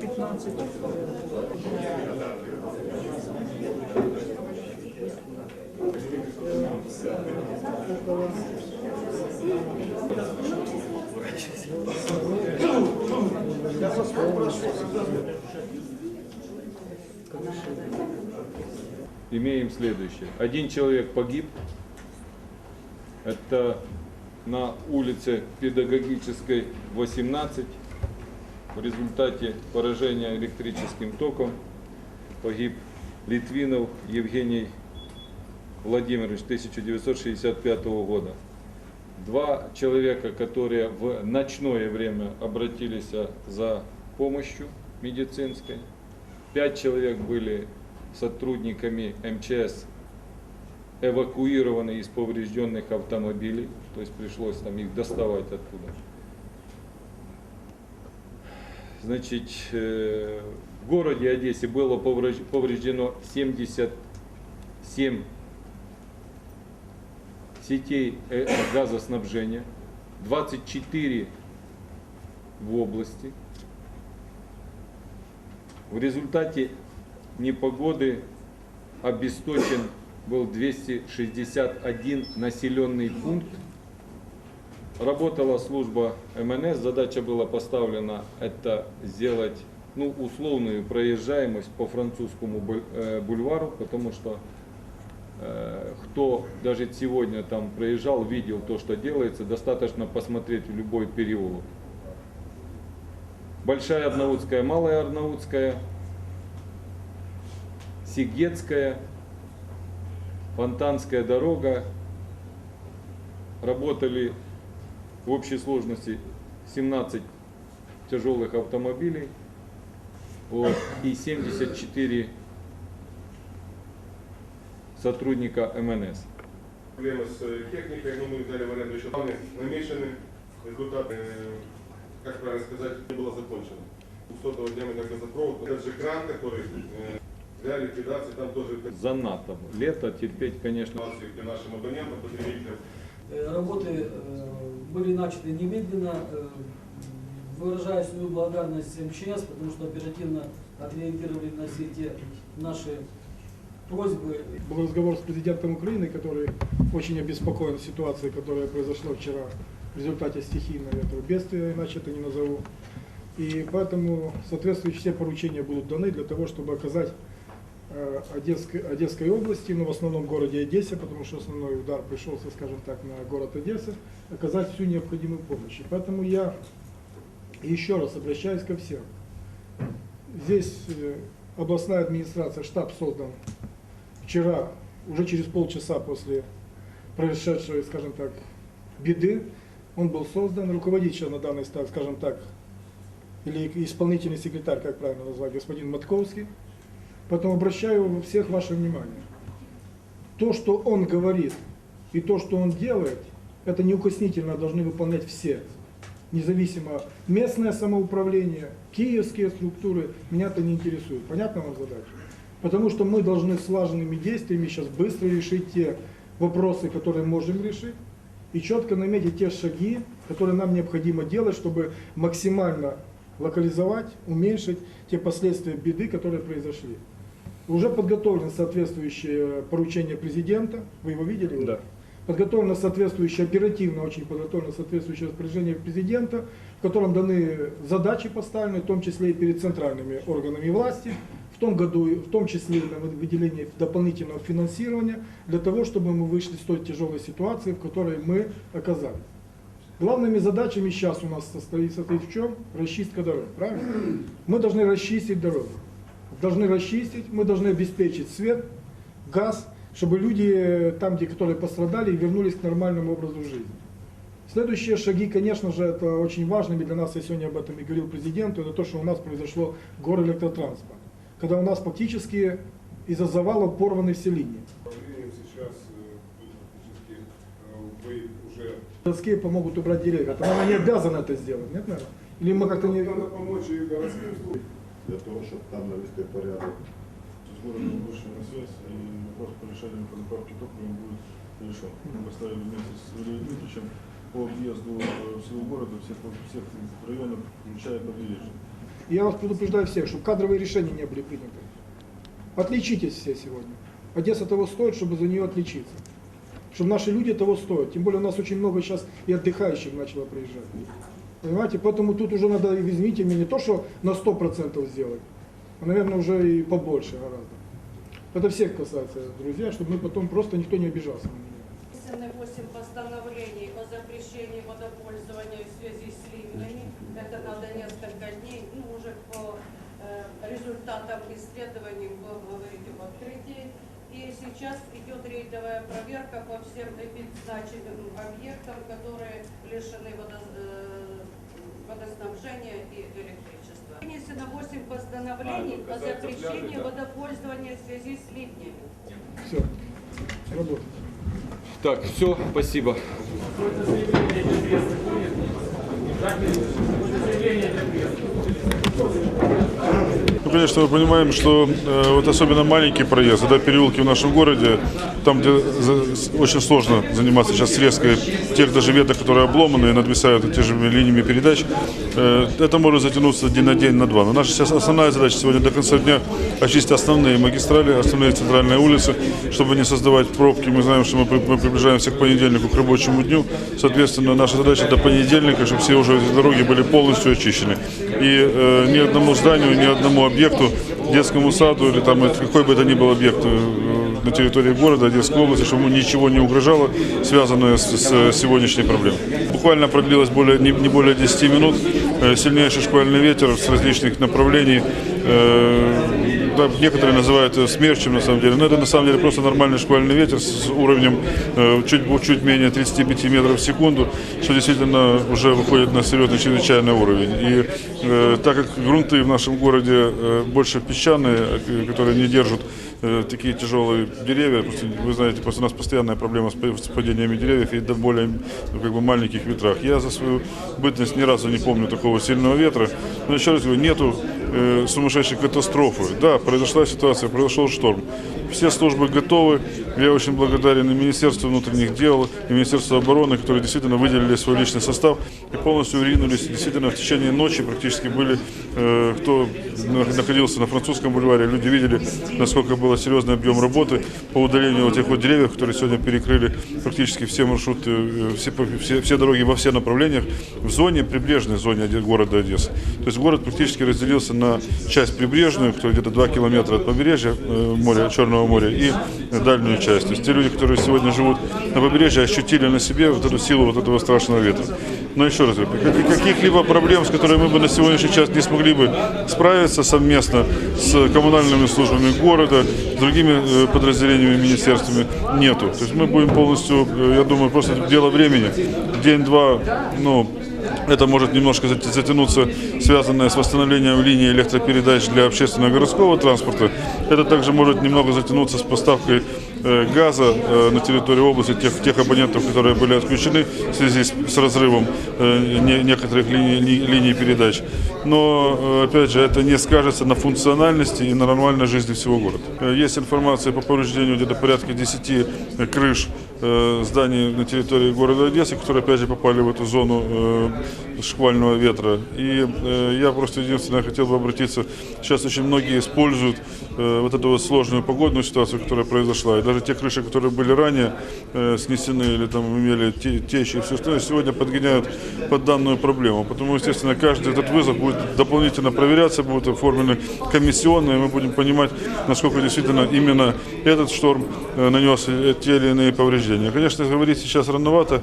10-15. имеем следующее. Один человек погиб. Это на улице Педагогической 18. В результате поражения электрическим током погиб Литвинов Евгений Владимирович 1965 года. Два человека, которые в ночное время обратились за помощью медицинской. Пять человек были сотрудниками МЧС эвакуированы из поврежденных автомобилей, то есть пришлось там их доставать оттуда. Значит, э, в городе Одессе было повреж- повреждено 77 сетей э, газоснабжения, 24 в области. В результате непогоды обесточен был 261 населенный пункт. Работала служба МНС, задача была поставлена это сделать ну, условную проезжаемость по французскому э, бульвару, потому что э, кто даже сегодня там проезжал, видел то, что делается, достаточно посмотреть в любой переулок. Большая Арнаутская, Малая Арнаутская, Сигетская, Фонтанская дорога. Работали в общей сложности 17 тяжелых автомобилей вот, и 74 сотрудника МНС. Проблемы с э, техникой, но мы взяли в аренду еще планы, намешаны. Результат, э, как правильно сказать, не было закончено. 200 диаметра газопровод. Этот же кран, который э, для ликвидации, там тоже Занадто. Лето терпеть, конечно, нашим абонентам, потребителям. Работы э, были начаты немедленно. Э, Выражаю свою благодарность МЧС, потому что оперативно отреагировали на все те наши просьбы. Был разговор с президентом Украины, который очень обеспокоен ситуацией, которая произошла вчера в результате стихийного этого бедствия, иначе это не назову. И поэтому соответствующие все поручения будут даны для того, чтобы оказать Одесской, Одесской области, ну в основном городе Одессе, потому что основной удар пришелся, скажем так, на город Одесса, оказать всю необходимую помощь. И поэтому я еще раз обращаюсь ко всем. Здесь э, областная администрация, штаб создан вчера, уже через полчаса после происшедшей, скажем так, беды, он был создан, руководит сейчас на данный стадии, скажем так, или исполнительный секретарь, как правильно назвать, господин Матковский. Поэтому обращаю всех ваше внимание. То, что он говорит и то, что он делает, это неукоснительно должны выполнять все. Независимо местное самоуправление, киевские структуры, меня это не интересует. Понятна вам задача? Потому что мы должны слаженными действиями сейчас быстро решить те вопросы, которые можем решить, и четко наметить те шаги, которые нам необходимо делать, чтобы максимально локализовать, уменьшить те последствия беды, которые произошли. Уже подготовлено соответствующее поручение президента, вы его видели? Да. Подготовлено соответствующее, оперативно очень подготовлено соответствующее распоряжение президента, в котором даны задачи поставлены, в том числе и перед центральными органами власти, в том году, в том числе и на выделение дополнительного финансирования, для того, чтобы мы вышли с той тяжелой ситуации, в которой мы оказались. Главными задачами сейчас у нас состоит, состоит в чем? Расчистка дорог, правильно? Мы должны расчистить дорогу. Должны расчистить, мы должны обеспечить свет, газ, чтобы люди э, там, где которые пострадали, вернулись к нормальному образу жизни. Следующие шаги, конечно же, это очень важными для нас, я сегодня об этом и говорил президенту, это то, что у нас произошло горэлектротранспорт. Когда у нас фактически из-за завала порваны все линии. Городские помогут убрать деревья. Это она не обязана это сделать, нет, наверное? Или мы как-то не... Надо помочь и городским службам. Для того, щоб там навести порядок. с городом вышли на связь, и вопрос по решению по заправке топлива будет решен. Мы поставили вместе с Юрием Дмитриевичем по объезду э, всего города, всех, всех районов, включая побережье. Я вас предупреждаю всех, чтобы кадровые решения не были приняты. Отличитесь все сегодня. Одесса того стоит, чтобы за нее отличиться. Чтобы наши люди того стоят. Тем более у нас очень много сейчас и отдыхающих начало приезжать. Понимаете, поэтому тут уже надо, извините меня, не то, что на 100% сделать, а, наверное, уже и побольше гораздо. Это всех касается, друзья, чтобы мы потом просто никто не обижался на меня. Внесены 8 постановлений о запрещении водопользования в связи с ливнями. Это надо несколько дней, ну, уже по э, результатам исследований будем говорить об открытии. И сейчас идет рейдовая проверка по всем значимым объектам, которые лишены водо- э, водоснабжения и электричества. Вынесено 8 постановлений А, о запрещении да? водопользования в связи с ливнями. Все, работайте. Так, все, спасибо. Конечно, мы понимаем, что э, вот особенно маленькие проезды, да, переулки в нашем городе, там, где за- очень сложно заниматься сейчас срезкой тех даже веток, которые обломаны и надвисают над теми линиями передач, э, это может затянуться день на день, на два. Но наша сейчас основная задача сегодня до конца дня очистить основные магистрали, основные центральные улицы, чтобы не создавать пробки. Мы знаем, что мы, мы приближаемся к понедельнику, к рабочему дню. Соответственно, наша задача до понедельника, чтобы все уже эти дороги были полностью очищены. И э, ни одному зданию, ни одному объекту, детскому саду или там какой бы это ни был объект э, на территории города, Одесской области, чтобы ему ничего не угрожало, связанное с, с сегодняшней проблемой. Буквально продлилось более, не, не более 10 минут. Э, Сильнейший шквальный ветер с различных направлений. Да, некоторые называют смерчем на самом деле, но это на самом деле просто нормальный шквальный ветер с уровнем э, чуть, чуть менее 35 метров в секунду, что действительно уже выходит на серьезный чрезвычайный уровень. И э, так как грунты в нашем городе э, больше песчаные, э, которые не держат э, такие тяжелые деревья, вы знаете, просто у нас постоянная проблема с падениями деревьев и до более ну, как бы, маленьких ветрах. Я за свою бытность ни разу не помню такого сильного ветра, но еще раз говорю, нету э, сумасшедшей катастрофы. Да, произошла ситуация, произошел шторм. Все службы готовы. Я очень благодарен и Министерству внутренних дел, и Министерству обороны, которые действительно выделили свой личный состав и полностью ринулись. Действительно, в течение ночи практически были, э, кто на- находился на французском бульваре, люди видели, насколько был серьезный объем работы по удалению вот тех вот деревьев, которые сегодня перекрыли практически все маршруты, э, все, все, все дороги во все направлениях в зоне, прибрежной зоне города Одессы. То есть город практически разделился на часть прибрежную, которая где-то 2 километра от побережья э, моря, Черного моря, и дальнюю часть. То есть те люди, которые сегодня живут на побережье, ощутили на себе вот эту силу вот этого страшного ветра. Но еще раз, каких-либо проблем, с которыми мы бы на сегодняшний час не смогли бы справиться совместно с коммунальными службами города, с другими э, подразделениями, министерствами, нету. То есть мы будем полностью, э, я думаю, просто дело времени. День-два, ну, это может немножко зат- затянуться, связанное с восстановлением линии электропередач для общественного городского транспорта. Это также может немного затянуться с поставкой газа э, на территории области тех, тех абонентов, которые были отключены в связи с, разрывом э, не- некоторых линий, ли- линий передач. Но, э, опять же, это не скажется на функциональности и на нормальной жизни всего города. Э, Есть информация по повреждению где-то порядка 10 э, крыш э, зданий на территории города Одессы, которые опять же попали в эту зону э, шквального ветра. И э, я просто единственное хотел бы обратиться, сейчас очень многие используют э, вот эту вот сложную погодную ситуацию, которая произошла, и даже те крыши, которые были ранее э, снесены или там имели те- течи и все остальное, сегодня подгоняют под данную проблему. Потому, естественно, каждый этот вызов будет дополнительно проверяться, будут оформлены комиссионные, мы будем понимать, насколько действительно именно этот шторм э, нанес те или иные повреждения. Конечно, говорить сейчас рановато,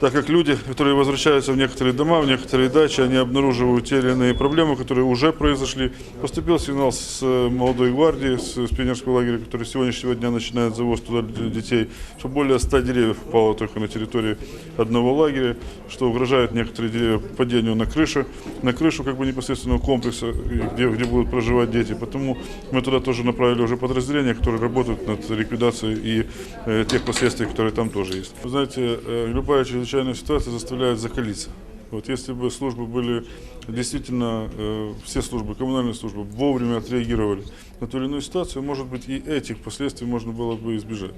так как люди, которые возвращаются в некоторые дома, в некоторые дачи, они обнаруживают те или иные проблемы, которые уже произошли. Поступил сигнал с э, молодой гвардии, с, с пионерского лагеря, который с сегодняшнего дня начинает завоз туда детей, что более 100 деревьев упало только на территории одного лагеря, что угрожает некоторые деревья падению на крышу, на крышу как бы непосредственного комплекса, где, где будут проживать дети. Потому мы туда тоже направили уже подразделения, которые работают над ликвидацией и э, тех последствий, которые там тоже есть. Вы знаете, э, любая чрезвычайная ситуация заставляет закалиться. Вот если бы службы были действительно, э, все службы, коммунальные службы вовремя отреагировали на ту или иную ситуацию, может быть, и этих последствий можно было бы избежать.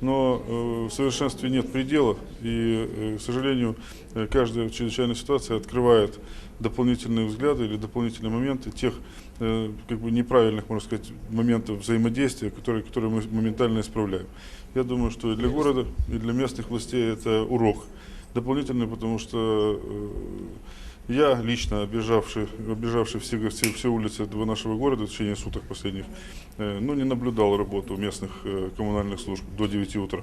но э, в совершенстве нет предела, и, э, к сожалению, э, каждая чрезвычайная ситуация открывает дополнительные взгляды или дополнительные моменты тех э, как бы неправильных, можно сказать, моментов взаимодействия, которые, которые мы моментально исправляем. Я думаю, что и для города, и для местных властей это урок дополнительный, потому что э, я лично, обижавший, обижавший все, все, все улицы нашего города в течение суток последних, э, ну, не наблюдал работу местных э, коммунальных служб до 9 утра.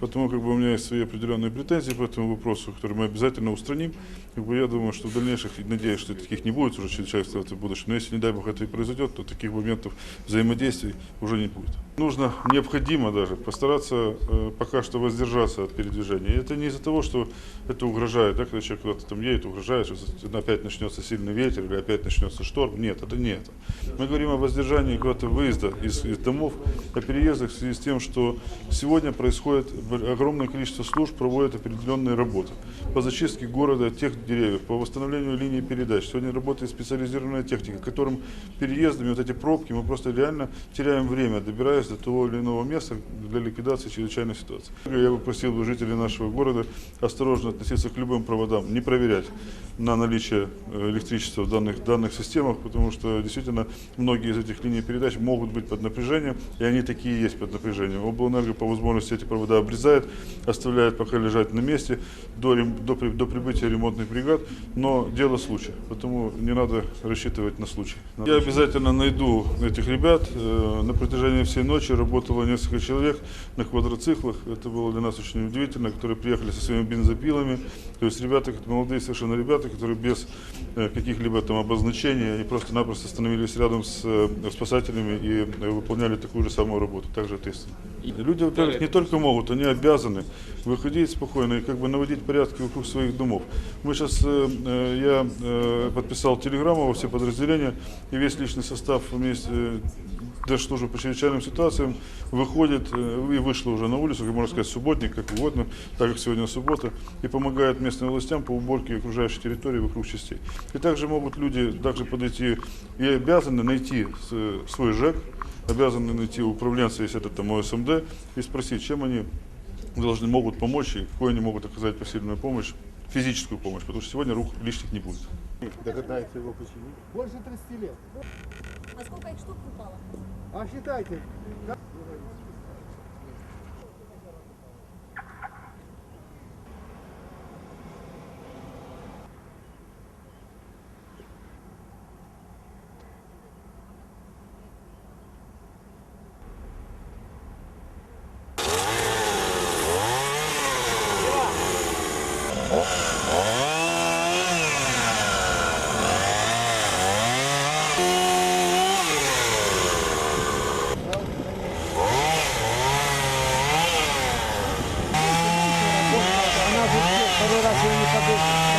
Поэтому как бы, у меня есть свои определенные претензии по этому вопросу, которые мы обязательно устраним. Как бы, я думаю, что в дальнейших, надеюсь, что таких не будет уже чрезвычайных ситуаций в будущем. Но если, не дай бог, это и произойдет, то таких моментов взаимодействий уже не будет. Нужно, необходимо даже постараться э, пока что воздержаться от передвижения. Это не из-за того, что это угрожает, да, когда человек куда-то там едет, угрожает, что опять начнется сильный ветер или опять начнется шторм. Нет, это не это. Мы говорим о воздержании куда-то выезда из, из домов, о переездах в связи с тем, что сегодня происходит огромное количество служб, проводят определенные работы по зачистке города тех деревьев, по восстановлению линии передач. Сегодня работает специализированная техника, которым переездами вот эти пробки мы просто реально теряем время, добираясь до того или иного места для ликвидации чрезвычайной ситуации. Я бы просил бы жителей нашего города осторожно относиться к любым проводам, не проверять на наличие э, электричества в данных, данных системах, потому что действительно многие из этих линий передач могут быть под напряжением, и они такие есть под напряжением. Облэнерго по возможности эти провода обрезает, оставляет пока лежать на месте до, до, до прибытия ремонтных бригад, но дело случая, потому не надо рассчитывать на случай. Я обязательно найду этих ребят. Э, На протяжении всей ночи работало несколько человек на квадроциклах. Это было для нас очень удивительно, которые приехали со своими бензопилами. То есть ребята, молодые совершенно ребята, которые без э, каких-либо там обозначений, они просто-напросто становились рядом с э, спасателями и э, выполняли такую же самую работу, также ответственно. Люди, во-первых, не только могут, они обязаны выходить спокойно и как бы наводить порядки вокруг своих домов. Мы сейчас, я подписал телеграмму во все подразделения, и весь личный состав вместе э, Держслужбы по чрезвычайным ситуациям выходит э, и вышло уже на улицу, как можно сказать, субботник, как угодно, так как сегодня суббота, и помогает местным властям по уборке окружающей территории вокруг частей. И также могут люди также подойти и обязаны найти свой ЖЭК, обязаны найти управленца, если это там ОСМД, и спросить, чем они должны, могут помочь и какую они могут оказать посильную помощь, физическую помощь, потому что сегодня рук лишних не будет. Догадается его почему? Больше 30 лет. А сколько их штук упало? А считайте, она